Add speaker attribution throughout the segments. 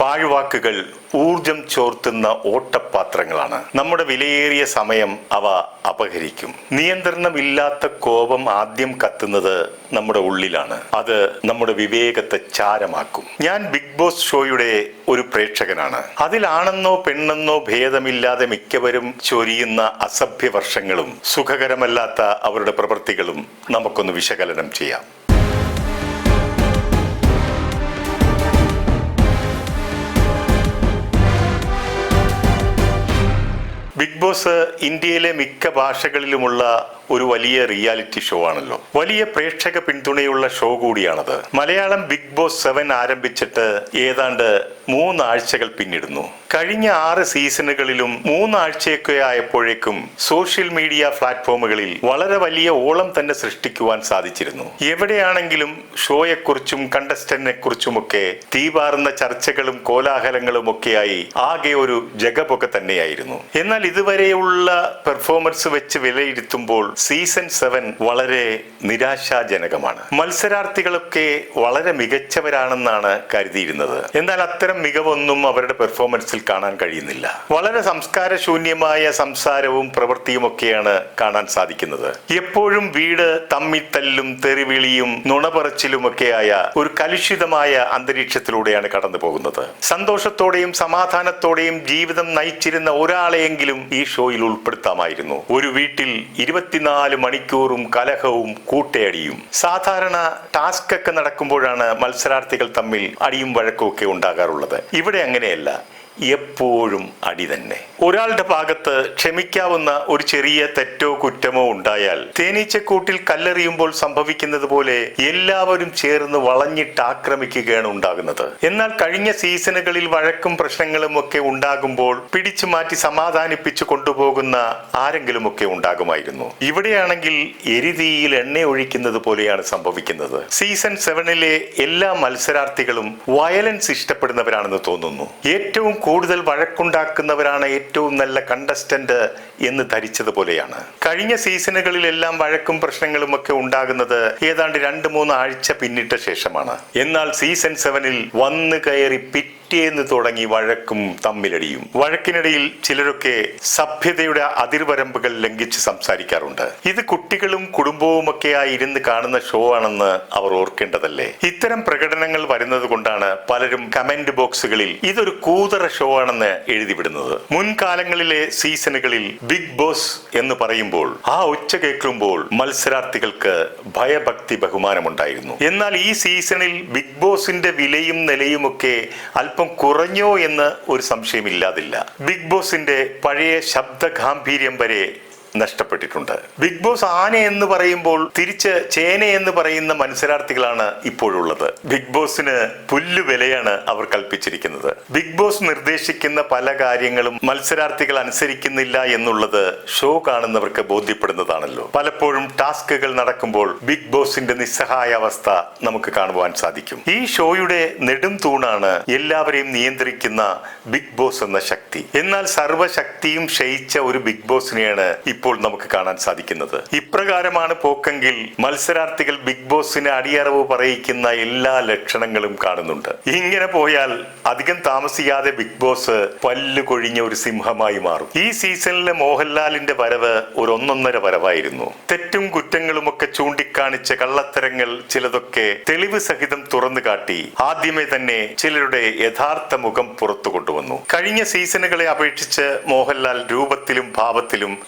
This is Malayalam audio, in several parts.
Speaker 1: പാഴ്വാക്കുകൾ ഊർജം ചോർത്തുന്ന ഓട്ടപാത്രങ്ങളാണ്. നമ്മുടെ വിലയേറിയ സമയം അവ അപഹരിക്കും. നിയന്ത്രണമില്ലാത്ത കോപം ആദ്യം കത്തുന്നത് നമ്മുടെ ഉള്ളിലാണ്. അത് നമ്മുടെ വിവേകത്തെ ചാരമാക്കും. ഞാൻ ബിഗ് ബോസ് ഷോയുടെ ഒരു പ്രേക്ഷകനാണ്. അതിലാണെന്നോ പെണ്ണെന്നോ ഭേദമില്ലാതെ മിക്കവരും ചൊരിയുന്ന അസഭ്യ വർഷങ്ങളും സുഖകരമല്ലാത്ത അവരുടെ പ്രവൃത്തികളും നമുക്കൊന്ന് വിശകലനം ചെയ്യാം. ബിഗ് ബോസ് ഇന്ത്യയിലെ മിക്ക ഭാഷകളിലുമുള്ള ഒരു വലിയ റിയാലിറ്റി ഷോ ആണല്ലോ. വലിയ പ്രേക്ഷക പിന്തുണയുള്ള ഷോ കൂടിയാണത്. മലയാളം ബിഗ് ബോസ് സെവൻ ആരംഭിച്ചിട്ട് ഏതാണ്ട് മൂന്നാഴ്ചകൾ പിന്നിടുന്നു. കഴിഞ്ഞ ആറ് സീസണുകളിലും മൂന്നാഴ്ചയൊക്കെ ആയപ്പോഴേക്കും സോഷ്യൽ മീഡിയ പ്ലാറ്റ്ഫോമുകളിൽ വളരെ വലിയ ഓളം തന്നെ സൃഷ്ടിക്കുവാൻ സാധിച്ചിരുന്നു. എവിടെയാണെങ്കിലും ഷോയെക്കുറിച്ചും കണ്ടസ്റ്റന്റിനെ കുറിച്ചുമൊക്കെ തീവാറുന്ന ചർച്ചകളും കോലാഹലങ്ങളും ഒക്കെയായി ആകെ ഒരു ജഗപൊക്കെ തന്നെയായിരുന്നു. എന്നാൽ ഇതുവരെയുള്ള പെർഫോമൻസ് വെച്ച് വിലയിരുത്തുമ്പോൾ സീസൺ സെവൻ വളരെ നിരാശാജനകമാണ്. മത്സരാർത്ഥികളൊക്കെ വളരെ മികച്ചവരാണെന്നാണ് കരുതിയിരുന്നത്. എന്നാൽ അത്തരം മികവൊന്നും അവരുടെ പെർഫോമൻസിൽ കാണാൻ കഴിയുന്നില്ല. വളരെ സംസ്കാരശൂന്യമായ സംസാരവും പ്രവൃത്തിയും ഒക്കെയാണ് കാണാൻ സാധിക്കുന്നത്. എപ്പോഴും വീട് തമ്മിത്തല്ലും തെറിവിളിയും നുണപറച്ചിലും ഒക്കെയായ ഒരു കലുഷിതമായ അന്തരീക്ഷത്തിലൂടെയാണ് കടന്നു പോകുന്നത് സന്തോഷത്തോടെയും സമാധാനത്തോടെയും ജീവിതം നയിച്ചിരുന്ന ഒരാളെയെങ്കിലും ഈ ഷോയിൽ ഉൾപ്പെടുത്താമായിരുന്നു. ഒരു വീട്ടിൽ ഇരുപത്തിനാല് മണിക്കൂറും കലഹവും കൂട്ടയടിയും. സാധാരണ ടാസ്ക് ഒക്കെ നടക്കുമ്പോഴാണ് മത്സരാർത്ഥികൾ തമ്മിൽ അടിയും വഴക്കും ഒക്കെ ഉണ്ടാകാറുള്ളത്. ഇവിടെ അങ്ങനെയല്ല. എപ്പോഴും അടി തന്നെ. ഒരാളുടെ ഭാഗത്ത് ക്ഷമിക്കാവുന്ന ഒരു ചെറിയ തെറ്റോ കുറ്റമോ ഉണ്ടായാൽ തേനീച്ചക്കൂട്ടിൽ കല്ലെറിയുമ്പോൾ സംഭവിക്കുന്നത് പോലെ എല്ലാവരും ചേർന്ന് വളഞ്ഞിട്ട് ആക്രമിക്കുകയാണ് ഉണ്ടാകുന്നത്. എന്നാൽ കഴിഞ്ഞ സീസണുകളിൽ വഴക്കും പ്രശ്നങ്ങളും ഒക്കെ ഉണ്ടാകുമ്പോൾ പിടിച്ചു മാറ്റി സമാധാനിപ്പിച്ചു കൊണ്ടുപോകുന്ന ആരെങ്കിലും ഒക്കെ ഉണ്ടാകുമായിരുന്നു. ഇവിടെയാണെങ്കിൽ എരിതീയിൽ എണ്ണ ഒഴിക്കുന്നത് പോലെയാണ് സംഭവിക്കുന്നത്. സീസൺ സെവനിലെ എല്ലാ മത്സരാർത്ഥികളും വയലൻസ് ഇഷ്ടപ്പെടുന്നവരാണെന്ന് തോന്നുന്നു. ഏറ്റവും കൂടുതൽ വഴക്കുണ്ടാക്കുന്നവരാണ് ഏറ്റവും നല്ല കണ്ടസ്റ്റന്റ് എന്ന് ധരിച്ചതുപോലെയാണ്. കഴിഞ്ഞ സീസണുകളിലെല്ലാം വഴക്കും പ്രശ്നങ്ങളും ഒക്കെ ഉണ്ടാകുന്നത് ഏതാണ്ട് രണ്ട് മൂന്ന് ആഴ്ച പിന്നിട്ട ശേഷമാണ്. എന്നാൽ സീസൺ സെവനിൽ വന്നു കയറി പിറ്റേന്ന് തുടങ്ങി വഴക്കും തമ്മിലടിയും. വഴക്കിനിടയിൽ ചിലരൊക്കെ സഭ്യതയുടെ അതിർവരമ്പുകൾ ലംഘിച്ച് സംസാരിക്കാറുണ്ട്. ഇത് കുട്ടികളും കുടുംബവും ഒക്കെ ഇരുന്ന് കാണുന്ന ഷോ ആണെന്ന് അവർ ഓർക്കേണ്ടതല്ലേ? ഇത്തരം പ്രകടനങ്ങൾ വരുന്നത് കൊണ്ടാണ് പലരും കമന്റ് ബോക്സുകളിൽ ഇതൊരു കൂതറ ഷോ ആണെന്ന് എഴുതിവിടുന്നത്. മുൻകാലങ്ങളിലെ സീസണുകളിൽ ബിഗ് ബോസ് എന്ന് പറയുമ്പോൾ ആ ഒച്ച കേൾക്കുമ്പോൾ മത്സരാർത്ഥികൾക്ക് ഭയഭക്തി ബഹുമാനമുണ്ടായിരുന്നു. എന്നാൽ ഈ സീസണിൽ ബിഗ് ബോസിന്റെ വിലയും നിലയും ഒക്കെ അല്പം കുറഞ്ഞോ എന്ന് ഒരു സംശയമില്ലാതില്ല. ബിഗ് ബോസിന്റെ പഴയ ശബ്ദ ഗാംഭീര്യം വരെ നഷ്ടപ്പെട്ടിട്ടുണ്ട്. ബിഗ് ബോസ് ആന എന്ന് പറയുമ്പോൾ തിരിച്ച് ചേന എന്ന് പറയുന്ന മത്സരാർത്ഥികളാണ് ഇപ്പോഴുള്ളത്. ബിഗ് ബോസിന് പുല്ല് വിലയാണ് അവർ കൽപ്പിച്ചിരിക്കുന്നത്. ബിഗ് ബോസ് നിർദ്ദേശിക്കുന്ന പല കാര്യങ്ങളും മത്സരാർത്ഥികൾ അനുസരിക്കുന്നില്ല എന്നുള്ളത് ഷോ കാണുന്നവർക്ക് ബോധ്യപ്പെടുന്നതാണല്ലോ. പലപ്പോഴും ടാസ്കുകൾ നടക്കുമ്പോൾ ബിഗ് ബോസിന്റെ നിസ്സഹായ അവസ്ഥ നമുക്ക് കാണുവാൻ സാധിക്കും. ഈ ഷോയുടെ നെടും തൂണാണ് എല്ലാവരെയും നിയന്ത്രിക്കുന്ന ബിഗ് ബോസ് എന്ന ശക്തി. എന്നാൽ സർവശക്തിയും ക്ഷയിച്ച ഒരു ബിഗ് ബോസിനെയാണ് ഇപ്പോൾ നമുക്ക് കാണാൻ സാധിക്കുന്നത്. ഇപ്രകാരമാണ് പോക്കെങ്കിൽ മത്സരാർത്ഥികൾ ബിഗ് ബോസിന് അടിയറവ് പറയിക്കുന്ന എല്ലാ ലക്ഷണങ്ങളും കാണുന്നുണ്ട്. ഇങ്ങനെ പോയാൽ അധികം താമസിയാതെ ബിഗ് ബോസ് പല്ലു കൊഴിഞ്ഞ ഒരു സിംഹമായി മാറും. ഈ സീസണിലെ മോഹൻലാലിന്റെ വരവ് ഒരു ഒന്നൊന്നര വരവായിരുന്നു. തെറ്റും കുറ്റങ്ങളും ഒക്കെ ചൂണ്ടിക്കാണിച്ച കള്ളത്തരങ്ങൾ ചിലതൊക്കെ തെളിവ് സഹിതം തുറന്നു കാട്ടി ആദ്യമേ തന്നെ ചിലരുടെ യഥാർത്ഥ മുഖം പുറത്തു കൊണ്ടുവന്നു. കഴിഞ്ഞ സീസണുകളെ അപേക്ഷിച്ച് മോഹൻലാൽ രൂപത്തിലും ഭാവത്തിലും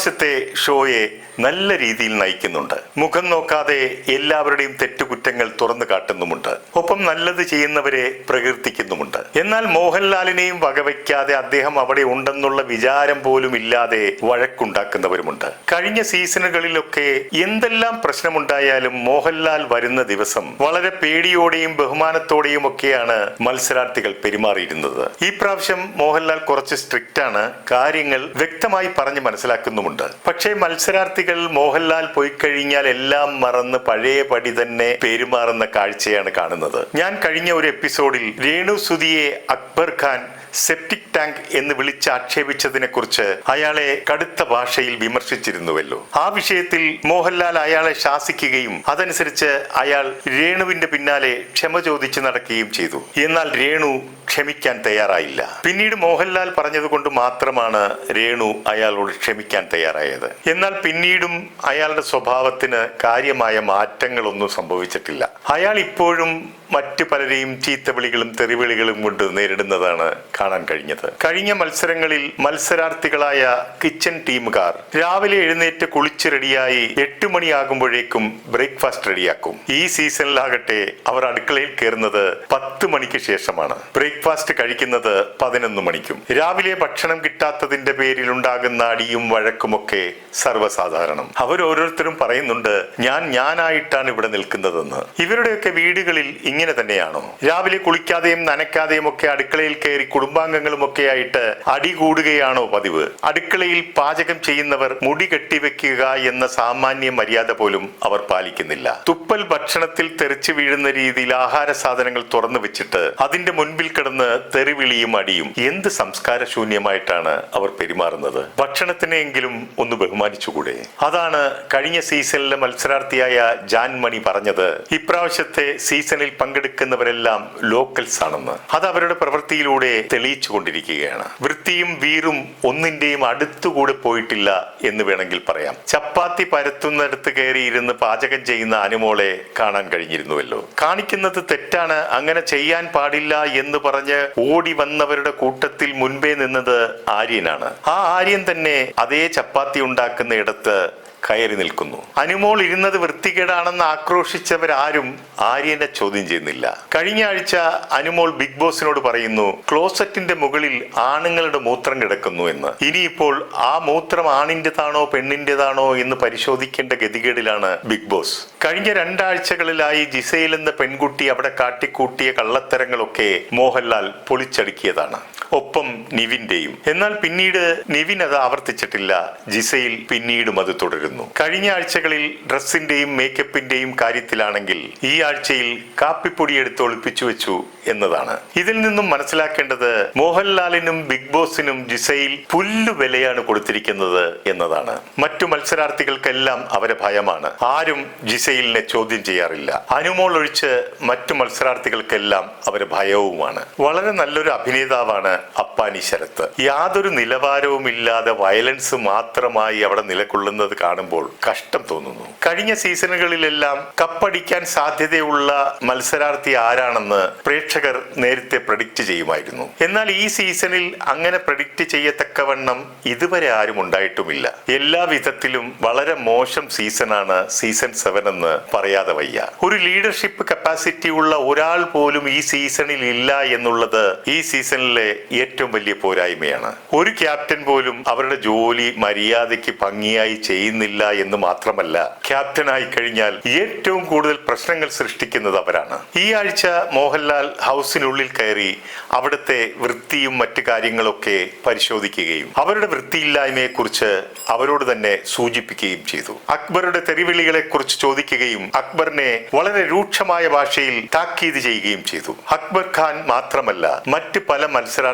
Speaker 1: ഇപ്രാവശ്യത്തെ ഷോയെ നല്ല രീതിയിൽ നയിക്കുന്നുണ്ട്. മുഖം നോക്കാതെ എല്ലാവരുടെയും തെറ്റുകുറ്റങ്ങൾ തുറന്നു കാട്ടുന്നുമുണ്ട്. ഒപ്പം നല്ലത് ചെയ്യുന്നവരെ പ്രകീർത്തിക്കുന്നുമുണ്ട്. എന്നാൽ മോഹൻലാലിനെയും വകവയ്ക്കാതെ അദ്ദേഹം അവിടെ ഉണ്ടെന്നുള്ള വിചാരം പോലും ഇല്ലാതെ വഴക്കുണ്ടാക്കുന്നവരുമുണ്ട്. കഴിഞ്ഞ സീസണുകളിലൊക്കെ എന്തെല്ലാം പ്രശ്നമുണ്ടായാലും മോഹൻലാൽ വരുന്ന ദിവസം വളരെ പേടിയോടെയും ബഹുമാനത്തോടെയും ഒക്കെയാണ് മത്സരാർത്ഥികൾ പെരുമാറിയിരുന്നത്. ഈ പ്രാവശ്യം മോഹൻലാൽ കുറച്ച് സ്ട്രിക്റ്റ് ആണ് കാര്യങ്ങൾ വ്യക്തമായി പറഞ്ഞ് മനസ്സിലാക്കുന്നുമുണ്ട്. പക്ഷേ മത്സരാർത്ഥികൾ മോഹൻലാൽ പോയി കഴിഞ്ഞാൽ എല്ലാം മറന്ന് പഴയ പടി തന്നെ പെരുമാറുന്ന കാഴ്ചയാണ് കാണുന്നത്. ഞാൻ കഴിഞ്ഞ ഒരു എപ്പിസോഡിൽ രേണു സുധിയെ അക്ബർ ഖാൻ സെപ്റ്റിക് ടാങ്ക് എന്ന് വിളിച്ച് ആക്ഷേപിച്ചതിനെ കുറിച്ച് അയാളെ കടുത്ത ഭാഷയിൽ വിമർശിച്ചിരുന്നുവല്ലോ. ആ വിഷയത്തിൽ മോഹൻലാൽ അയാളെ ശാസിക്കുകയും അതനുസരിച്ച് അയാൾ രേണുവിന്റെ പിന്നാലെ ക്ഷമ ചോദിച്ചു നടക്കുകയും ചെയ്തു. എന്നാൽ രേണു ക്ഷമിക്കാൻ തയ്യാറായില്ല. പിന്നീട് മോഹൻലാൽ പറഞ്ഞതുകൊണ്ട് മാത്രമാണ് രേണു അയാളോട് ക്ഷമിക്കാൻ തയ്യാറായത്. എന്നാൽ പിന്നീടും അയാളുടെ സ്വഭാവത്തിന് കാര്യമായ മാറ്റങ്ങളൊന്നും സംഭവിച്ചിട്ടില്ല. അയാൾ ഇപ്പോഴും മറ്റു പലരെയും ചീത്ത ചീത്തവിളികളും തെറിവിളികളും കൊണ്ട് നേരിടുന്നതാണ് കാണാൻ കഴിഞ്ഞത്. കഴിഞ്ഞ മത്സരങ്ങളിൽ മത്സരാർത്ഥികളായ കിച്ചൺ ടീമുകാർ രാവിലെ എഴുന്നേറ്റ് കുളിച്ച് റെഡിയായി എട്ട് മണിയാകുമ്പോഴേക്കും ബ്രേക്ക്ഫാസ്റ്റ് റെഡിയാക്കും. ഈ സീസണിലാകട്ടെ അവർ അടുക്കളയിൽ കയറുന്നത് പത്ത് മണിക്ക് ശേഷമാണ്. ബ്രേക്ക്ഫാസ്റ്റ് കഴിക്കുന്നത് പതിനൊന്ന് മണിക്കും. രാവിലെ ഭക്ഷണം കിട്ടാത്തതിന്റെ പേരിൽ ഉണ്ടാകുന്ന അടിയും വഴക്കുമൊക്കെ സർവസാധാരണം. അവർ ഓരോരുത്തരും പറയുന്നുണ്ട് ഞാൻ ഞാനായിട്ടാണ് ഇവിടെ നിൽക്കുന്നതെന്ന്. ഇവരുടെയൊക്കെ വീടുകളിൽ ഇങ്ങനെ തന്നെയാണോ? രാവിലെ കുളിക്കാതെയും നനയ്ക്കാതെയും ഒക്കെ അടുക്കളയിൽ കയറി കുടുംബാംഗങ്ങളും ഒക്കെ ആയിട്ട് അടി കൂടുകയാണോ പതിവ്? അടുക്കളയിൽ പാചകം ചെയ്യുന്നവർ മുടി കെട്ടിവെക്കുക എന്ന സാമാന്യ മര്യാദ പോലും അവർ പാലിക്കുന്നില്ല. തുപ്പൽ ഭക്ഷണത്തിൽ തെറിച്ചു വീഴുന്ന രീതിയിൽ ആഹാര സാധനങ്ങൾ തുറന്നു വെച്ചിട്ട് അതിന്റെ മുൻപിൽ കിടന്ന് തെറിവിളിയും അടിയും എന്ത് സംസ്കാര ശൂന്യമായിട്ടാണ് അവർ പെരുമാറുന്നത്? ഭക്ഷണത്തിനെങ്കിലും ഒന്ന് ബഹുമാനിച്ചുകൂടെ? അതാണ് കഴിഞ്ഞ സീസണിലെ മത്സരാർത്ഥിയായ ജാൻമണി പറഞ്ഞത് ഇപ്രാവശ്യത്തെ സീസണിൽ പങ്കെടുക്കുന്നവരെല്ലാം ലോക്കൽസ് ആണെന്ന്. അത് അവരുടെ പ്രവൃത്തിയിലൂടെ തെളിയിച്ചു കൊണ്ടിരിക്കുകയാണ് വൃത്തിയും വീറും ഒന്നിന്റെയും അടുത്തുകൂടെ പോയിട്ടില്ല എന്ന് വേണമെങ്കിൽ പറയാം. ചപ്പാത്തി പരത്തുന്നിടത്ത് കയറിയിരുന്ന് പാചകം ചെയ്യുന്ന അനുമോളെ കാണാൻ കഴിഞ്ഞിരുന്നുവല്ലോ. കാണിക്കുന്നത് തെറ്റാണ് അങ്ങനെ ചെയ്യാൻ പാടില്ല എന്ന് പറഞ്ഞ് ഓടി വന്നവരുടെ കൂട്ടത്തിൽ മുൻപേ നിന്നത് ആര്യനാണ്. ആ ആര്യൻ തന്നെ അതേ ചപ്പാത്തി ഉണ്ടാക്കുന്ന ഇടത്ത് കയറി നിൽക്കുന്നു. അനുമോൾ ഇരുന്നത് വൃത്തികേടാണെന്ന് ആക്രോശിച്ചവരാരും ആര്യനെ ചോദ്യം ചെയ്യുന്നില്ല. കഴിഞ്ഞ ആഴ്ച അനുമോൾ ബിഗ് ബോസിനോട് പറയുന്നു ക്ലോസറ്റിന്റെ മുകളിൽ ആണുങ്ങളുടെ മൂത്രം കിടക്കുന്നു എന്ന്. ഇനിയിപ്പോൾ ആ മൂത്രം ആണിന്റെതാണോ പെണ്ണിന്റെതാണോ എന്ന് പരിശോധിക്കേണ്ട ഗതികേടിലാണ് ബിഗ് ബോസ്. കഴിഞ്ഞ രണ്ടാഴ്ചകളിലായി ജിസയിൽ എന്ന പെൺകുട്ടി അവിടെ കാട്ടിക്കൂട്ടിയ കള്ളത്തരങ്ങളൊക്കെ മോഹൻലാൽ പൊളിച്ചടുക്കിയതാണ്. ഒപ്പം നിവിന്റെയും. എന്നാൽ പിന്നീട് നിവിൻ അത് ആവർത്തിച്ചിട്ടില്ല. ജിസയിൽ പിന്നീടും അത് തുടരുന്നു. കഴിഞ്ഞ ആഴ്ചകളിൽ ഡ്രസ്സിന്റെയും മേക്കപ്പിന്റെയും കാര്യത്തിലാണെങ്കിൽ ഈ ആഴ്ചയിൽ കാപ്പിപ്പൊടി എടുത്ത് ഒളിപ്പിച്ചു വെച്ചു എന്നതാണ്. ഇതിൽ നിന്നും മനസ്സിലാക്കേണ്ടത് മോഹൻലാലിനും ബിഗ് ബോസിനും ജിസയിൽ പുല്ലു വിലയാണ് കൊടുത്തിരിക്കുന്നത് എന്നതാണ്. മറ്റു മത്സരാർത്ഥികൾക്കെല്ലാം അവരെ ഭയമാണ്. ആരും ജിസയിലിനെ ചോദ്യം ചെയ്യാറില്ല. അനുമോൾ ഒഴിച്ച് മറ്റു മത്സരാർത്ഥികൾക്കെല്ലാം അവരെ ഭയവുമാണ്. വളരെ നല്ലൊരു അഭിനേതാവാണ് അപ്പാനി ശരത്ത്. യാതൊരു നിലവാരവും ഇല്ലാതെ വയലൻസ് മാത്രമായി അവിടെ നിലകൊള്ളുന്നത് കാണുമ്പോൾ കഷ്ടം തോന്നുന്നു. കഴിഞ്ഞ സീസണുകളിലെല്ലാം കപ്പടിക്കാൻ സാധ്യതയുള്ള മത്സരാർത്ഥി ആരാണെന്ന് പ്രേക്ഷകർ നേരത്തെ പ്രഡിക്റ്റ് ചെയ്യുമായിരുന്നു. എന്നാൽ ഈ സീസണിൽ അങ്ങനെ പ്രഡിക്റ്റ് ചെയ്യത്തക്കവണ്ണം ഇതുവരെ ആരും ഉണ്ടായിട്ടുമില്ല. എല്ലാ വിധത്തിലും വളരെ മോശം സീസണാണ് സീസൺ സെവൻ എന്ന് പറയാതെ വയ്യ. ഒരു ലീഡർഷിപ്പ് കപ്പാസിറ്റി ഉള്ള ഒരാൾ പോലും ഈ സീസണിൽ ഇല്ല എന്നുള്ളത് ഈ സീസണിലെ ഏറ്റവും വലിയ പോരായ്മയാണ്. ഒരു ക്യാപ്റ്റൻ പോലും അവരുടെ ജോലി മര്യാദയ്ക്ക് ഭംഗിയായി ചെയ്യുന്നില്ല എന്ന് മാത്രമല്ല ക്യാപ്റ്റനായി കഴിഞ്ഞാൽ ഏറ്റവും കൂടുതൽ പ്രശ്നങ്ങൾ സൃഷ്ടിക്കുന്നത് അവരാണ്. ഈ ആഴ്ച മോഹൻലാൽ ഹൗസിനുള്ളിൽ കയറി അവിടുത്തെ വൃത്തിയും മറ്റു കാര്യങ്ങളൊക്കെ പരിശോധിക്കുകയും അവരുടെ വൃത്തിയില്ലായ്മയെ കുറിച്ച് അവരോട് തന്നെ സൂചിപ്പിക്കുകയും ചെയ്തു. അക്ബറുടെ തെറിവിളികളെ കുറിച്ച് ചോദിക്കുകയും അക്ബറിനെ വളരെ രൂക്ഷമായ ഭാഷയിൽ താക്കീത് ചെയ്യുകയും ചെയ്തു. അക്ബർ ഖാൻ മാത്രമല്ല മറ്റ് പല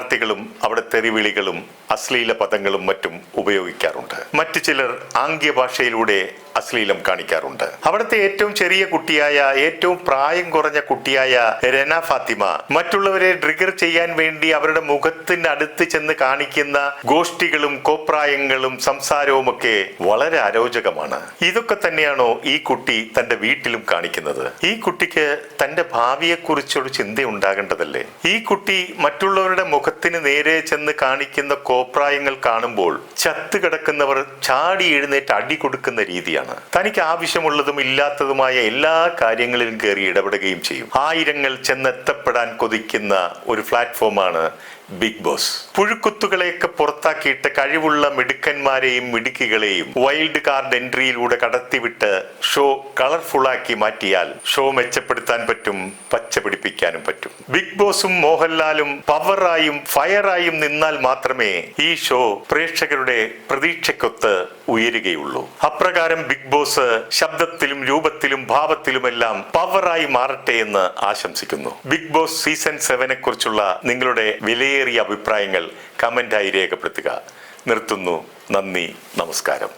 Speaker 1: മത്സരാർത്ഥികളും അവിടെ തെറിവിളികളും അശ്ലീല പദങ്ങളും മറ്റും ഉപയോഗിക്കാറുണ്ട്. മറ്റു ചിലർ ആംഗ്യ ഭാഷയിലൂടെ അശ്ലീലം കാണിക്കാറുണ്ട്. അവിടുത്തെ ഏറ്റവും ചെറിയ കുട്ടിയായ ഏറ്റവും പ്രായം കുറഞ്ഞ കുട്ടിയായ രന ഫാത്തിമ മറ്റുള്ളവരെ ട്രിഗർ ചെയ്യാൻ വേണ്ടി അവരുടെ മുഖത്തിന് അടുത്ത് ചെന്ന് കാണിക്കുന്ന ഗോഷ്ഠികളും കോപ്രായങ്ങളും സംസാരവും ഒക്കെ വളരെ അരോചകമാണ്. ഇതൊക്കെ തന്നെയാണോ ഈ കുട്ടി തന്റെ വീട്ടിലും കാണിക്കുന്നത്? ഈ കുട്ടിക്ക് തന്റെ ഭാവിയെക്കുറിച്ചൊരു ചിന്ത ഉണ്ടാകേണ്ടതല്ലേ? ഈ കുട്ടി മറ്റുള്ളവരുടെ മുഖത്തിന് നേരെ ചെന്ന് കാണിക്കുന്ന കോപ്രായങ്ങൾ കാണുമ്പോൾ ചത്ത് കിടക്കുന്നവർ ചാടി എഴുന്നേറ്റ് അടി കൊടുക്കുന്ന രീതിയാണ്. തനിക്ക് ആവശ്യമുള്ളതും ഇല്ലാത്തതുമായ എല്ലാ കാര്യങ്ങളിലും കയറി ഇടപെടുകയും ചെയ്യും. ആയിരങ്ങൾ ചെന്നെത്തപ്പെടാൻ കൊതിക്കുന്ന ഒരു പ്ലാറ്റ്ഫോമാണ് ബിഗ് ബോസ്. പുഴുക്കുത്തുകളെയൊക്കെ പുറത്താക്കിയിട്ട് കഴിവുള്ള മിടുക്കന്മാരെയും മിടുക്കികളെയും വൈൽഡ് കാർഡ് എൻട്രിയിലൂടെ കടത്തിവിട്ട് ഷോ കളർഫുള്ളാക്കി മാറ്റിയാൽ ഷോ മെച്ചപ്പെടുത്താൻ പറ്റും പച്ച പിടിപ്പിക്കാനും പറ്റും. ബിഗ് ബോസും മോഹൻലാലും പവറായും ഫയറായും നിന്നാൽ മാത്രമേ ഈ ഷോ പ്രേക്ഷകരുടെ പ്രതീക്ഷയ്ക്കൊത്ത് ഉയരുകയുള്ളൂ. അപ്രകാരം ബിഗ് ബോസ് ശബ്ദത്തിലും രൂപത്തിലും ഭാവത്തിലുമെല്ലാം പവറായി മാറട്ടെ എന്ന് ആശംസിക്കുന്നു. ബിഗ് ബോസ് സീസൺ സെവനെ കുറിച്ചുള്ള നിങ്ങളുടെ വിലയേറിയ അഭിപ്രായങ്ങൾ കമന്റായി രേഖപ്പെടുത്തുക. നിർത്തുന്നു. നന്ദി. നമസ്കാരം.